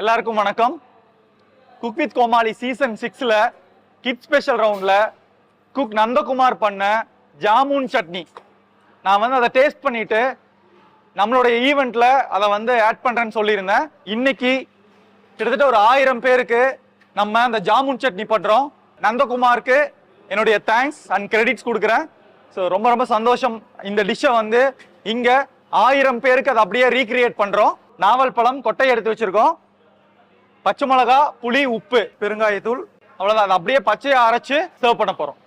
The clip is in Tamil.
எல்லாருக்கும் வணக்கம். குக் வித் கோமாளி சீசன் சிக்ஸில் கிட் ஸ்பெஷல் ரவுண்டில் குக் நந்தகுமார் பண்ண ஜாமுன் சட்னி. நான் வந்து அதை டேஸ்ட் பண்ணிவிட்டு நம்மளுடைய ஈவெண்ட்டில் அதை வந்து ஆட் பண்ணுறேன்னு சொல்லியிருந்தேன். இன்னைக்கு கிட்டத்தட்ட ஒரு ஆயிரம் பேருக்கு நம்ம அந்த ஜாமுன் சட்னி பண்ணுறோம் நந்தகுமாருக்கு என்னுடைய தேங்க்ஸ் அண்ட் கிரெடிட்ஸ் கொடுக்குறேன். ஸோ ரொம்ப ரொம்ப சந்தோஷம். இந்த டிஷ்ஷை வந்து இங்கே ஆயிரம் பேருக்கு அதை அப்படியே ரீக்ரியேட் பண்ணுறோம் நாவல் பழம் கொட்டை எடுத்து வச்சுருக்கோம். பச்சை மிளகா புளி உப்பு பெருங்காயத்தூள் அவ்வளோதான் அதை அப்படியே பச்சையை அரைச்சு சர்வ் பண்ண போகிறோம்